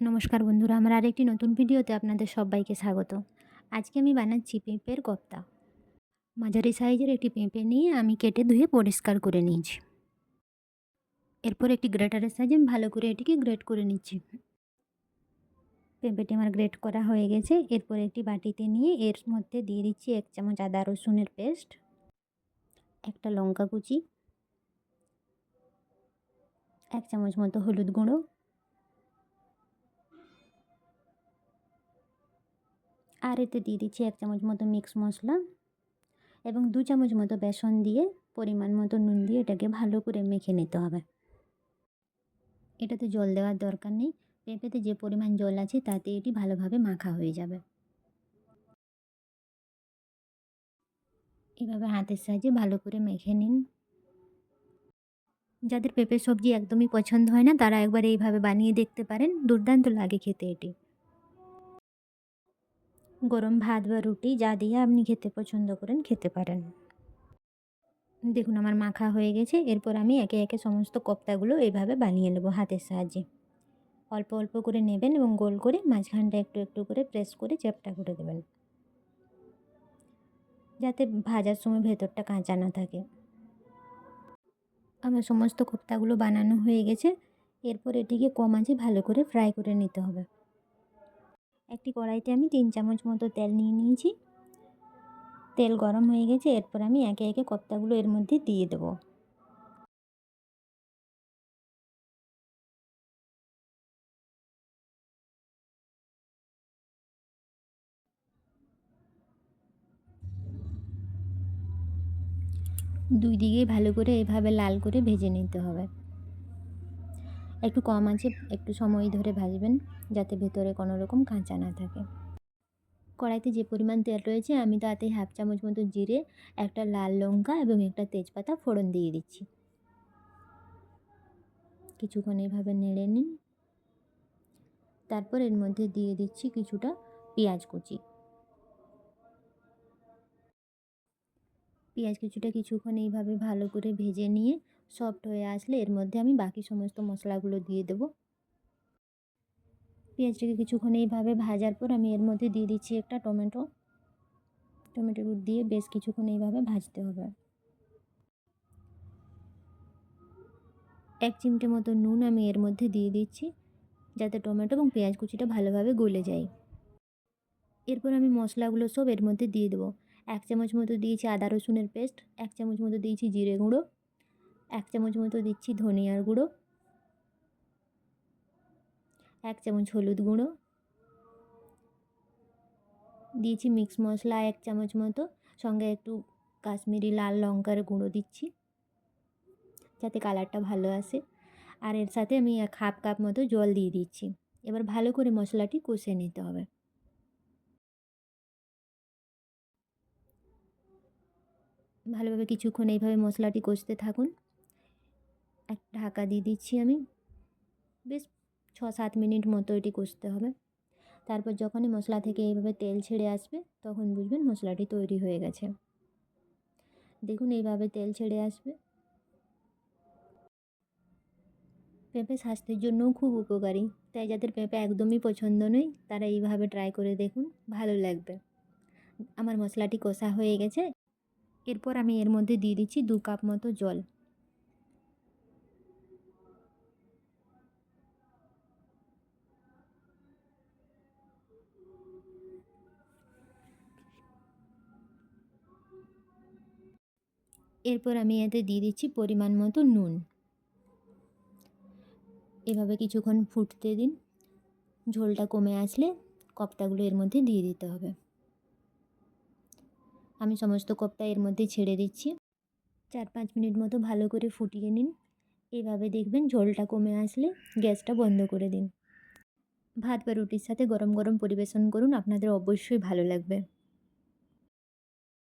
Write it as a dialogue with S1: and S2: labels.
S1: নমস্কার বন্ধুরা, আমার আরেকটি নতুন ভিডিওতে আপনাদের সবাইকে স্বাগত। আজকে আমি বানাচ্ছি পেঁপের কপ্তা। মাঝারি সাইজের একটি পেঁপে নিয়ে আমি কেটে ধুয়ে পরিষ্কার করে নিয়েছি। এরপর একটি গ্রেটারের সাহায্যে আমি ভালো করে এটিকে গ্রেট করে নিচ্ছি। পেঁপেটি আমার গ্রেট করা হয়ে গেছে। এরপর একটি বাটিতে নিয়ে এর মধ্যে দিয়ে দিচ্ছি এক চামচ আদা রসুনের পেস্ট, একটা লঙ্কা কুচি, এক চামচ মতো হলুদ গুঁড়ো এতে দিয়ে দিচ্ছি এক চামচ মতো মিক্স মশলা এবং দু চামচ মতো বেসন দিয়ে পরিমাণ মতো নুন দিয়ে এটাকে ভালো করে মেখে নিতে হবে। এটাতে জল দেওয়ার দরকার নেই। পেঁপেতে যে পরিমাণ জল আছে তাতে এটি ভালোভাবে মাখা হয়ে যাবে। এভাবে হাতের সাহায্যে ভালো করে মেখে নিন। যাদের পেঁপের সবজি একদমই পছন্দ হয় না তারা একবার এইভাবে বানিয়ে দেখতে পারেন। দুর্দান্ত লাগে খেতে এটি। গরম ভাত বা রুটি যা দিয়ে আপনি খেতে পছন্দ করেন, খেতে পারেন। দেখুন, আমার মাখা হয়ে গেছে। এরপর আমি একে একে সমস্ত কোপ্তাগুলো এইভাবে বানিয়ে নেব হাতের সাহায্যে। অল্প অল্প করে নেবেন এবং গোল করে মাঝখানটা একটু একটু করে প্রেস করে চ্যাপটা করে দেবেন। যাতে ভাজার সময় ভেতরটা কাঁচা না থাকে। আমার সমস্ত কোপ্তাগুলো বানানো হয়ে গেছে। এরপর এটিকে কম আঁচে ভালো করে ফ্রাই করে নিতে হবে। একটি কড়াইতে আমি তিন চামচ মতো তেল নিয়ে নিয়েছি। তেল গরম হয়ে গেছে, এরপর আমি একে একে কপ্তাগুলো এর মধ্যে দিয়ে দেবো। দুই দিকেই ভালো করে এভাবে লাল করে ভেজে নিতে হবে। একটু কম আছে, একটু সময় ধরে ভাজবেন যাতে ভেতরে কোনো রকম কাঁচা না থাকে। কড়াইতে যে পরিমাণ তেল রয়েছে, আমি তাতে হাফ চামচ মতো জিরে, একটা লাল লঙ্কা এবং একটা তেজপাতা ফোড়ন দিয়ে দিচ্ছি। কিছুক্ষণ এভাবে নেড়ে নিন। তারপর এর মধ্যে দিয়ে দিচ্ছি কিছুটা পেঁয়াজ কুচি। পেঁয়াজ কুচিটা কিছুক্ষণ এইভাবে ভালো করে ভেজে নিয়ে সফট হয়ে আসলে এর মধ্যে আমি বাকি সমস্ত মশলাগুলো দিয়ে দেবো। পেঁয়াজটাকে কিছুক্ষণ এইভাবে ভাজার পর আমি এর মধ্যে দিয়ে দিচ্ছি একটা টমেটো। টমেটো দিয়ে বেশ কিছুক্ষণ এইভাবে ভাজতে হবে। এক চিমটে মতো নুন আমি এর মধ্যে দিয়ে দিচ্ছি যাতে টমেটো এবং পেঁয়াজ কুচিটা ভালোভাবে গলে যায়। এরপর আমি মশলাগুলো সব এর মধ্যে দিয়ে দেবো। এক চামচ মতো দিয়েছি আদা রসুনের পেস্ট, এক চামচ মতো দিয়েছি জিরে গুঁড়ো। এক চামচ মতো দিচ্ছি ধনিয়ার গুঁড়ো। এক চামচ হলুদ গুঁড়ো। দিয়েছি মিক্স মশলা এক চামচ মতো। সঙ্গে একটু কাশ্মীরি লাল লঙ্কার গুঁড়ো দিচ্ছি। যাতে কালারটা ভালো আসে। আর এর সাথে আমি এক হাফ কাপ মতো জল দিয়ে দিচ্ছি। এবার ভালো করে মশলাটি কষে নিতে হবে। ভালোভাবে কিছুক্ষণ এইভাবে মশলাটি কষতে থাকুন। ঢাকা দিয়ে দিচ্ছি আমি। বেশ ছ সাত মিনিট মতো এটি কষতে হবে। তারপর যখনই মশলা থেকে এইভাবে তেল ছেড়ে আসবে, তখন বুঝবেন মশলাটি তৈরি হয়ে গেছে। দেখুন এইভাবে তেল ছেড়ে আসবে। পেঁপে স্বাস্থ্যের জন্যও খুব উপকারী। তাই যাদের পেঁপে একদমই পছন্দ নয়, তারা এইভাবে ট্রাই করে দেখুন, ভালো লাগবে। আমার মশলাটি কষা হয়ে গেছে। এরপর আমি এর মধ্যে দিয়ে দিচ্ছি দু কাপ মতো জল। এরপর আমি এতে দিয়ে দিচ্ছি পরিমাণ মতো নুন। এভাবে কিছুক্ষণ ফুটতে দিন। ঝোলটা কমে আসলে কপ্তাগুলো এর মধ্যে দিয়ে দিতে হবে। আমি সমস্ত কপ্তা এর মধ্যে ছেড়ে দিচ্ছি। চার পাঁচ মিনিট মতো ভালো করে ফুটিয়ে নিন। এভাবে দেখবেন ঝোলটা কমে আসলে গ্যাসটা বন্ধ করে দিন। ভাত বা রুটির সাথে গরম গরম পরিবেশন করুন, আপনাদের অবশ্যই ভালো লাগবে।